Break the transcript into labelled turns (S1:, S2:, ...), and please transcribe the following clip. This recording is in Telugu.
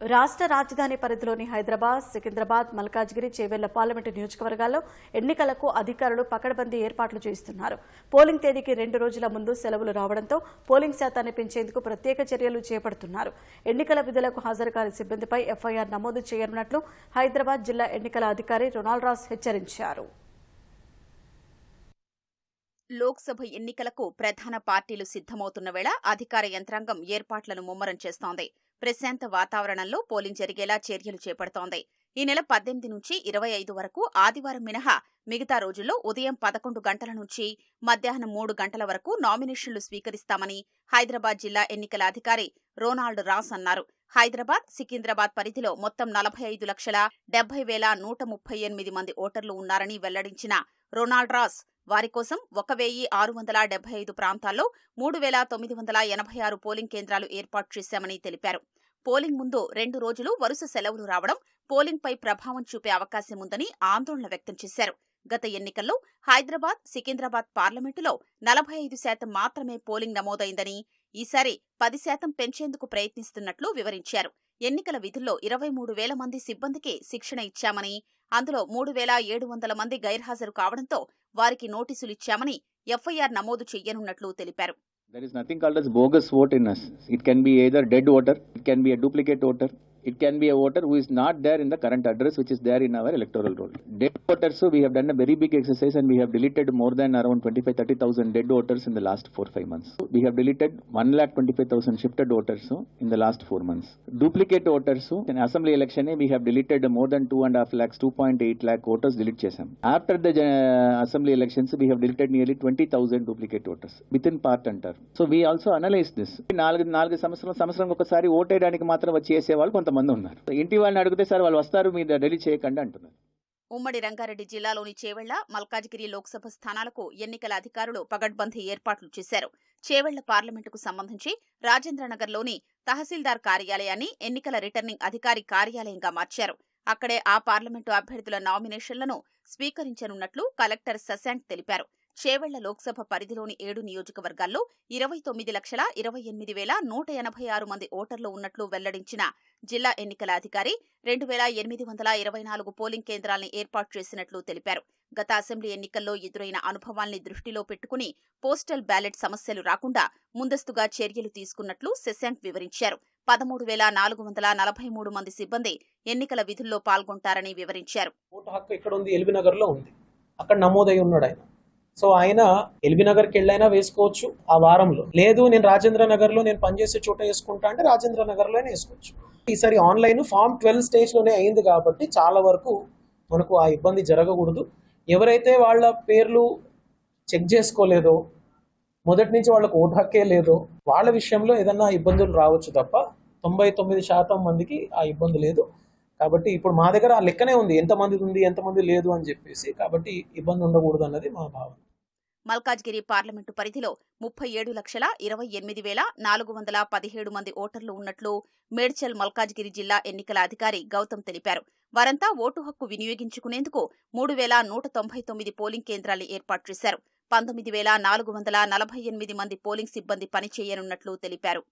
S1: రాష్ట్ర రాజధాని పరిధిలోని హైదరాబాద్ సికింద్రాబాద్ మల్కాజ్గిరి చేవెళ్ళ పార్లమెంటు నియోజకవర్గాల్లో ఎన్నికలకు అధికారులు పకడ్బందీ ఏర్పాట్లు చేస్తున్నారు. పోలింగ్ తేదీకి రెండు రోజుల ముందు సెలవులు రావడంతో పోలింగ్ శాతాన్ని పెంచేందుకు ప్రత్యేక చర్యలు చేపడుతున్నారు. ఎన్నికల విధులకు హాజరుకాని సిబ్బందిపై ఎఫ్ఐఆర్ నమోదు చేయనున్నట్లు హైదరాబాద్ జిల్లా ఎన్నికల అధికారి రొనాల్డ్ రాస్ హెచ్చరించారు.
S2: లోక్సభ ఎన్నికలకు ప్రధాన పార్టీలు సిద్ధమవుతున్న వేళ అధికార యంత్రాంగం ఏర్పాట్లను ముమ్మరం చేస్తోంది. ప్రశాంత వాతావరణంలో పోలింగ్ జరిగేలా చర్యలు చేపడుతోంది. ఈ నెల పద్దెనిమిది నుంచి ఇరవై ఐదు వరకు ఆదివారం మినహా మిగతా రోజుల్లో ఉదయం పదకొండు గంటల నుంచి మధ్యాహ్నం మూడు గంటల వరకు నామినేషన్లు స్వీకరిస్తామని హైదరాబాద్ జిల్లా ఎన్నికల అధికారి రోనాల్డ్ రాస్ అన్నారు. హైదరాబాద్ సికింద్రాబాద్ పరిధిలో మొత్తం నలభై ఐదు లక్షల డెబ్బై వేల నూట ముప్పై ఎనిమిది మంది ఓటర్లు ఉన్నారని వెల్లడించిన రొనాల్డ్ రాస్ వారి కోసం ఒక వెయ్యి ఆరు వందల డెబ్బై ఐదు ప్రాంతాల్లో మూడు వేల తొమ్మిది వందల ఎనభై ఆరు పోలింగ్ కేంద్రాలు ఏర్పాటు చేశామని తెలిపారు. పోలింగ్ ముందు రెండు రోజులు వరుస సెలవులు రావడం పోలింగ్పై ప్రభావం చూపే అవకాశం ఉందని ఆందోళన వ్యక్తం చేశారు. గత ఎన్నికల్లో హైదరాబాద్ సికింద్రాబాద్ పార్లమెంటులో నలభై ఐదు శాతం మాత్రమే పోలింగ్ నమోదైందని ఈసారి పది శాతం పెంచేందుకు ప్రయత్నిస్తున్నట్లు వివరించారు ఎన్నికల విధుల్లో ఇరవై మూడు వేల మంది సిబ్బందికి శిక్షణ ఇచ్చామని అందులో మూడు వేల ఏడు వందల మంది గైర్హాజరు కావడంతో వారికి నోటీసులు ఇచ్చామని ఎఫ్ఐఆర్ నమోదు చేయనున్నట్లు తెలిపారు
S3: There is nothing called as bogus vote in us. It can be either dead voter, it can be a duplicate voter, it can be a voter who is not there in the current address which is there in our electoral roll. Dead voters, so we have done a very big exercise and we have deleted more than around 25 30,000 dead voters in the last 4 5 months. We have deleted 1,25,000 shifted voters so, in the last 4 months. Duplicate voters, so, in assembly election, we have deleted more than 2.5 lakhs, 2.8 lakh voters delete chesam. After the uh, assembly elections, we have deleted nearly 20,000 duplicate voters within part అంటారు so we also analyse this నాలుగు నాలుగు సంవత్సరం సంవత్సరం ఒకసారి ఓటేయడానికి మాత్రం వచ్చి చేసేవాళ్ళు కొంతమంది ఉన్నారు. ఇంటి వాళ్ళని అడిగితే సార్ వాళ్ళు వస్తారు మీరు ఢిల్లీ చేయకండి అంటున్నారు.
S2: ఉమ్మడి రంగారెడ్డి జిల్లాలోని చేవెళ్ళ మల్కాజిగిరి లోక్సభ స్థానాలకు ఎన్నికల అధికారులు పగడ్బందీ ఏర్పాట్లు చేశారు. చేవెళ్ళ పార్లమెంటుకు సంబంధించి రాజేంద్రనగర్లోని తహసీల్దార్ కార్యాలయాన్ని ఎన్నికల రిటర్నింగ్ అధికారి కార్యాలయంగా మార్చారు. అక్కడే ఆ పార్లమెంటు అభ్యర్థుల నామినేషన్లను స్వీకరించనున్నట్లు కలెక్టర్ శశాంక్ తెలిపారు. చేవెళ్ళ లోక్సభ పరిధిలోని ఏడు నియోజకవర్గాల్లో ఇరవై తొమ్మిది లక్షల ఇరవై ఎనిమిది వేల నూట ఎనభై ఆరు మంది ఓటర్లు ఉన్నట్లు వెల్లడించిన జిల్లా ఎన్నికల అధికారి రెండు వేల ఎనిమిది వందల ఇరవై నాలుగు పోలింగ్ కేంద్రాల్ని ఏర్పాటు చేసినట్లు తెలిపారు. గత అసెంబ్లీ ఎన్నికల్లో ఎదురైన అనుభవాల్ని దృష్టిలో పెట్టుకుని పోస్టల్ బ్యాలెట్ సమస్యలు రాకుండా ముందస్తుగా చర్యలు తీసుకున్నట్లు శశాంక్ వివరించారు. పదమూడు వేల నాలుగు వందల నలభై మూడు మంది సిబ్బంది ఎన్నికల విధుల్లో పాల్గొంటారని వివరించారు.
S4: ఓటు హక్కు ఇక్కడ ఉంది ఎల్బీ నగర్లో ఉంది. అక్కడ నమోదై ఉన్నాడు ఆయన. సో ఆయన ఎల్బీ నగర్కి వెళ్ళైనా వేసుకోవచ్చు ఆ వారంలో. లేదు నేను రాజేంద్ర నగర్లో నేను పనిచేసే చోట వేసుకుంటా అంటే రాజేంద్ర నగర్లోనే వేసుకోవచ్చు. ఈసారి ఆన్లైన్ ఫామ్ ట్వెల్వ్ స్టేజ్లోనే అయింది కాబట్టి చాలా వరకు మనకు ఆ ఇబ్బంది జరగకూడదు. ఎవరైతే వాళ్ళ పేర్లు చెక్ చేసుకోలేదో మొదటి నుంచి వాళ్ళకు ఓటు హక్కే లేదో వాళ్ళ విషయంలో ఏదన్నా ఇబ్బందులు రావచ్చు తప్ప తొంభై తొమ్మిది శాతం మందికి ఆ ఇబ్బంది లేదు. కాబట్టి ఇప్పుడు మా దగ్గర ఆ లెక్కనే ఉంది. ఎంతమంది ఉంది ఎంతమంది లేదు అని చెప్పేసి. కాబట్టి ఇబ్బంది ఉండకూడదు అన్నది మా భావన.
S2: మల్కాజ్గిరి పార్లమెంటు పరిధిలో ముప్పై ఏడు లక్షల ఇరవై ఎనిమిది వేల నాలుగు వందల పదిహేడు మంది ఓటర్లు ఉన్నట్లు మేడ్చల్ మల్కాజ్గిరి జిల్లా ఎన్నికల అధికారి గౌతమ్ తెలిపారు. వారంతా ఓటు హక్కు వినియోగించుకునేందుకు మూడు వేల నూట తొంభై తొమ్మిది పోలింగ్ కేంద్రాలు ఏర్పాటు చేశారు. పంతొమ్మిది వేల నాలుగు వందల నలభై ఎనిమిది మంది పోలింగ్ సిబ్బంది పనిచేయనున్నట్లు తెలిపారు.